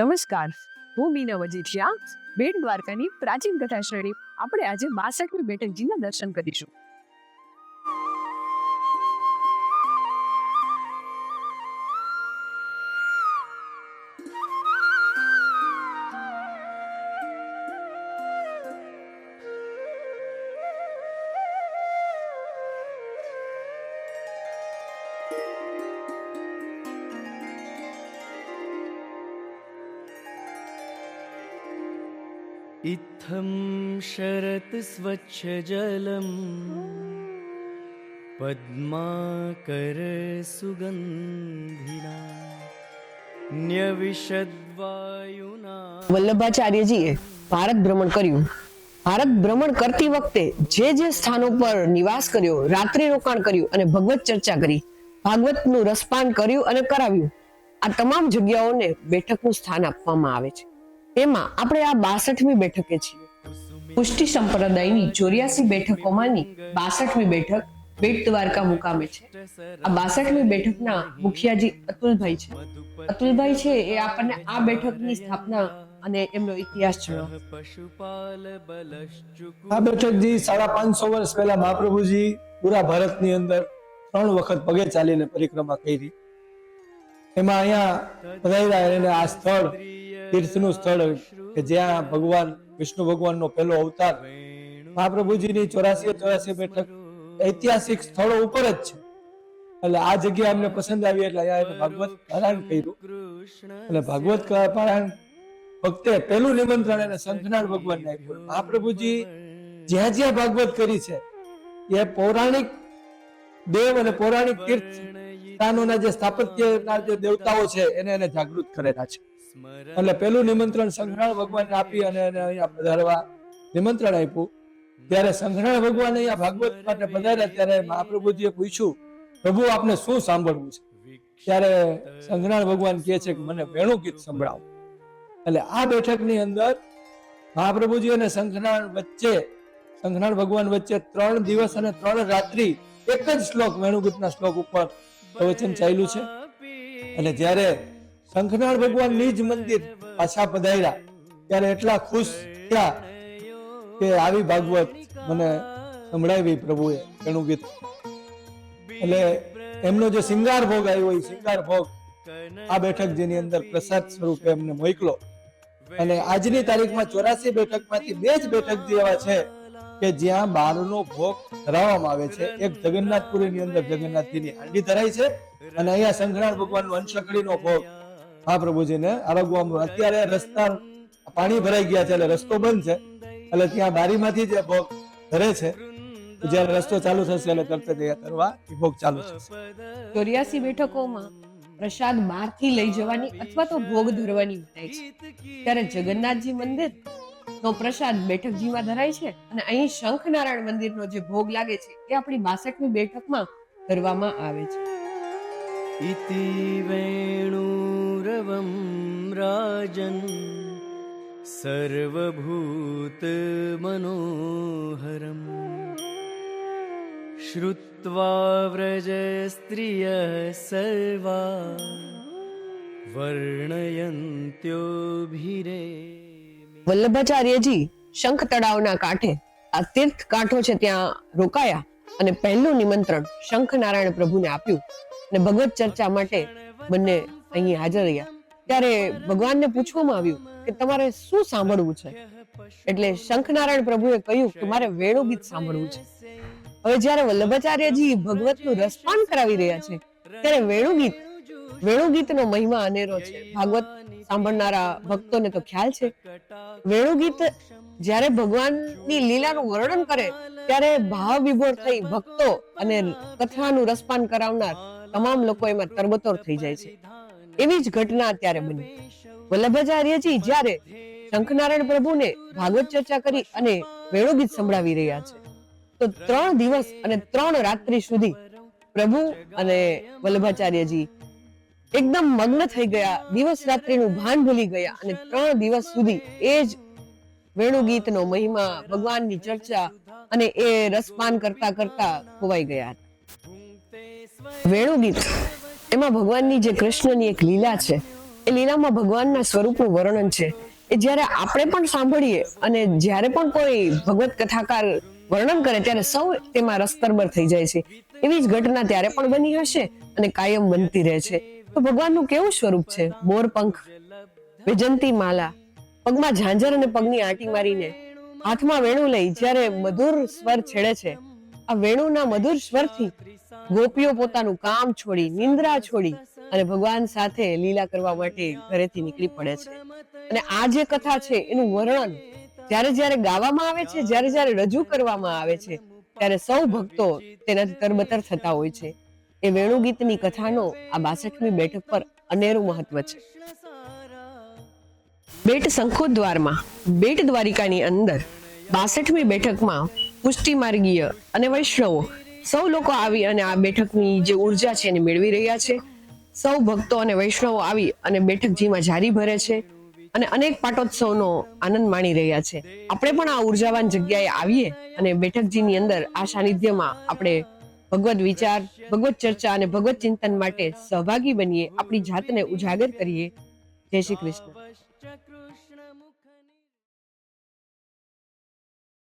નમસ્કાર. હું મીના વજીઠિયા બેટ દ્વારકાની પ્રાચીન કથા શ્રેણી આપણે આજે બાસઠમી બેઠકજીના દર્શન કરીશું. इत्थं शरत् स्वच्छजलं पद्माकरसुगन्धिना न्यविशद्वायुना વલ્લભાચાર્યજીએ ભારત ભ્રમણ કર્યું ભારત ભ્રમણ કરતી વખતે જે જે સ્થાનો પર નિવાસ કર્યો રાત્રિ રોકાણ કર્યું અને ભગવત ચર્ચા કરી ભાગવતનું રસપાન કર્યું અને કરાવ્યું આ તમામ જગ્યાઓને બેઠકનું સ્થાન આપવામાં આવે છે તેમાં આપણે આ બાસઠમી બેઠકે છીએ. પુષ્ટિ સંપ્રદાયની ચોર્યાસી બેઠકોમાંની બાસઠમી બેઠક બેટ દ્વારકા મુકામે છે. આ બાસઠમી બેઠકના મુખિયાજી અતુલભાઈ છે. અતુલભાઈ છે એ આપણને આ બેઠકની સ્થાપના અને એમનો ઇતિહાસ જણાવે. આ બેઠક જી સાડા પાંચસો વર્ષ પહેલા મહાપ્રભુજી પૂરા ભારતની અંદર ત્રણ વખત પગે ચાલીને પરિક્રમા કરી. એમાં અહીંયા પધાર્યા અને આ સ્થળ તીર્થનું સ્થળ કે જ્યાં ભગવાન, વિષ્ણુ ભગવાનનો પહેલો અવતાર. મહાપ્રભુજીની ચોરાસી ચોરાસી બેઠક ઐતિહાસિક સ્થળો ઉપર જ છે. એટલે આ જગ્યા અમને પસંદ આવી એટલે અહીંયા ભાગવત પારાયણ કર્યું. એટલે ભાગવત પારાયણ વખતે પહેલું નિમંત્રણ એને સંતનાળ ભગવાનને આપ્યું. મહાપ્રભુજી જ્યાં જ્યાં ભાગવત કરી છે, એ પૌરાણિક દેવ અને પૌરાણિક તીર્થ સ્થાનોના જે સ્થાપત્યના જે દેવતાઓ છે, એને એને જાગૃત કરેલા છે. એટલે પેલું નિમંત્રણ સંઘરાળ ભગવાન આપી અને અહીંયા પધારવા નિમંત્રણ આપ્યું. ત્યારે સંઘરાળ ભગવાન અહીંયા ભાગવત માટે પધાર્યા ત્યારે મહાપ્રભુજીએ પૂછ્યું, પ્રભુ, આપને શું સાંભળવું છે? ત્યારે સંઘરાળ ભગવાન કહે છે કે, મને વેણુ ગીત સંભળાવો. એટલે આ બેઠકની અંદર મહાપ્રભુજી અને શંખનાથ વચ્ચે શંખનાથ ભગવાન વચ્ચે ત્રણ દિવસ અને ત્રણ રાત્રિ એક જ શ્લોક વેણુગીતના શ્લોક ઉપર પ્રવચન ચાલ્યું છે. અને જ્યારે શંખનાથ ભગવાન નિજ મંદિર પાછા પધાર્યા. ત્યારે એટલા ખુશ થયા કે આવી ભાગવત મને સંભળાવી પ્રભુએ વેણુગીત એટલે એમનો જે શિંગાર ભોગ આવ્યો એ શિંગાર ભોગ, આ બેઠક જેની અંદર પ્રસાદ સ્વરૂપે એમને મોકલો. અને આજની તારીખમાં ચોરાસી બેઠકમાંથી બે જ બેઠક જે એવા છે કે જ્યાં બારનો ભોગ ધરાવવામાં આવે છે. એક જગન્નાથપુરીની અંદર જગન્નાથજીની હાંડી ધરાય છે અને અહીંયા શંકરાણ ભગવાનનો અંશકડીનો ભોગ મહાપ્રભુજીને આરોગવામાં અત્યારે રસ્તા પાણી ભરાઈ ગયા છે, એટલે રસ્તો બંધ છે. એટલે ત્યાં બારીમાંથી જે ભોગ ધરે છે જ્યારે રસ્તો ચાલુ થશે, એટલે તરત જ કરવા એ ભોગ ચાલુ થશે. ચોર્યાસી બેઠકોમાં પ્રસાદ બહારથી લઈ જવાની અથવા તો ભોગ ધરવાની મનાય છે. ત્યારે જગન્નાથજી મંદિર નો પ્રસાદ બેઠકજીમાં ધરાય છે અને અહીં શંખનારાયણ મંદિરનો જે ભોગ લાગે છે, એ આપણી બાસઠમી બેઠકમાં ધરવામાં આવે છે. इति वेणुरवं राजन् सर्वभूतमनोहरम् श्रुत्वा व्रजस्त्रियः सर्वा वर्णयन्त्योभिरे વલ્લભાચાર્યજી શંખ તળાવના કાંઠે આ તીર્થ કાંઠો છે ત્યાં રોકાયા અને પહેલું નિમંત્રણ શંખનારાયણ પ્રભુને આપ્યું અને ભગવત ચર્ચા માટે બંને અહીં હાજર રહ્યા. ત્યારે ભગવાનને પૂછવામાં આવ્યું કે તમારે શું સાંભળવું છે? એટલે શંખનારાયણ પ્રભુએ કહ્યું કે મારે વેણુ ગીત સાંભળવું છે. હવે જ્યારે વલ્લભાચાર્યજી ભગવતનું રસપાન કરાવી રહ્યા છે, ત્યારે વેણુ ગીત, વેણુ ગીતનો મહિમા અનેરો છે. ભાગવત સાંભળનારા ભક્તોને તો ખ્યાલ છે. વેણુ ગીત જ્યારે ભગવાનની લીલાનું વર્ણન કરે, ત્યારે ભાવ વિભોર થઈ ભક્તો અને કથાનું રસપાન કરાવનાર તમામ લોકો એમાં તરબતોર થઈ જાય છે. એવી જ ઘટના અત્યારે બની. વલ્લભાચાર્યજી જ્યારે શંખનારાયણ પ્રભુને ભાગવત ચર્ચા કરી અને વેણુ ગીત સંભળાવી રહ્યા છે, તો ત્રણ દિવસ અને ત્રણ રાત્રિ સુધી પ્રભુ અને વલ્લભાચાર્યજી એકદમ મગ્ન થઈ ગયા. દિવસ રાત્રિનું ભાન ભૂલી ગયા અને ત્રણ દિવસ સુધી એ જ વેણુ ગીતનો મહિમા, ભગવાનની ચર્ચા અને એ રસપાન કરતા કરતા ખોવાઈ ગયા હતા. વેણુ ગીત એમાં ભગવાનની જે કૃષ્ણની એક લીલા છે, એ લીલામાં ભગવાનના સ્વરૂપનું વર્ણન છે. એ જ્યારે આપણે પણ સાંભળીએ અને જ્યારે પણ કોઈ ભગવત કથાકાર વર્ણન કરે, ત્યારે સૌ તેમાં રસતરબર થઈ જાય છે. એવી જ ઘટના ત્યારે પણ બની હશે અને કાયમ બનતી રહે છે. તો ભગવાનનું કેવું સ્વરૂપ છે? મોર પંખ વિજંતી માલા પગમાં ઝાંઝર અને પગની આંટી મારીને હાથમાં વેણું લઈ જ્યારે મધુર સ્વર છેડે છે. આ વેણુના મધુર સ્વરથી ગોપીઓ પોતાનું કામ છોડી, નિંદ્રા છોડી અને ભગવાન સાથે લીલા કરવા માટે ઘરેથી નીકળી પડે છે. અને આ જે કથા છે, એનું વર્ણન જ્યારે જ્યારે ગાવામાં આવે છે, જ્યારે જ્યારે રજૂ કરવામાં આવે છે, ત્યારે સૌ ભક્તો તેનાથી તરબતર થતા હોય છે. એ વેણુ ગીતની કથાનો આ બાસઠમી બેઠક પર અનેરું મહત્વ છે. બેટ શંખોદ્વારમાં, બેટ દ્વારિકાની અંદર, બાસઠમી બેઠકમાં પુષ્ટિ માર્ગીય અને વૈષ્ણવો સૌ લોકો આવી અને આ બેઠકની જે ઊર્જા છે એને મેળવી રહ્યા છે. સૌ ભક્તો અને વૈષ્ણવો આવી અને બેઠકજીમાં જારી ભરે છે અને અનેક પાટોત્સવનો આનંદ માણી રહ્યા છે. આપણે પણ આ ઉર્જાવાન જગ્યાએ આવીએ અને બેઠકજીની અંદર આ સાનિધ્યમાં આપણે ભગવત વિચાર ભગવત ચર્ચા અને ભગવત ચિંતન માટે સહભાગી બનીએ, આપણી જાતને ઉજાગર કરીએ. જય શ્રી કૃષ્ણ.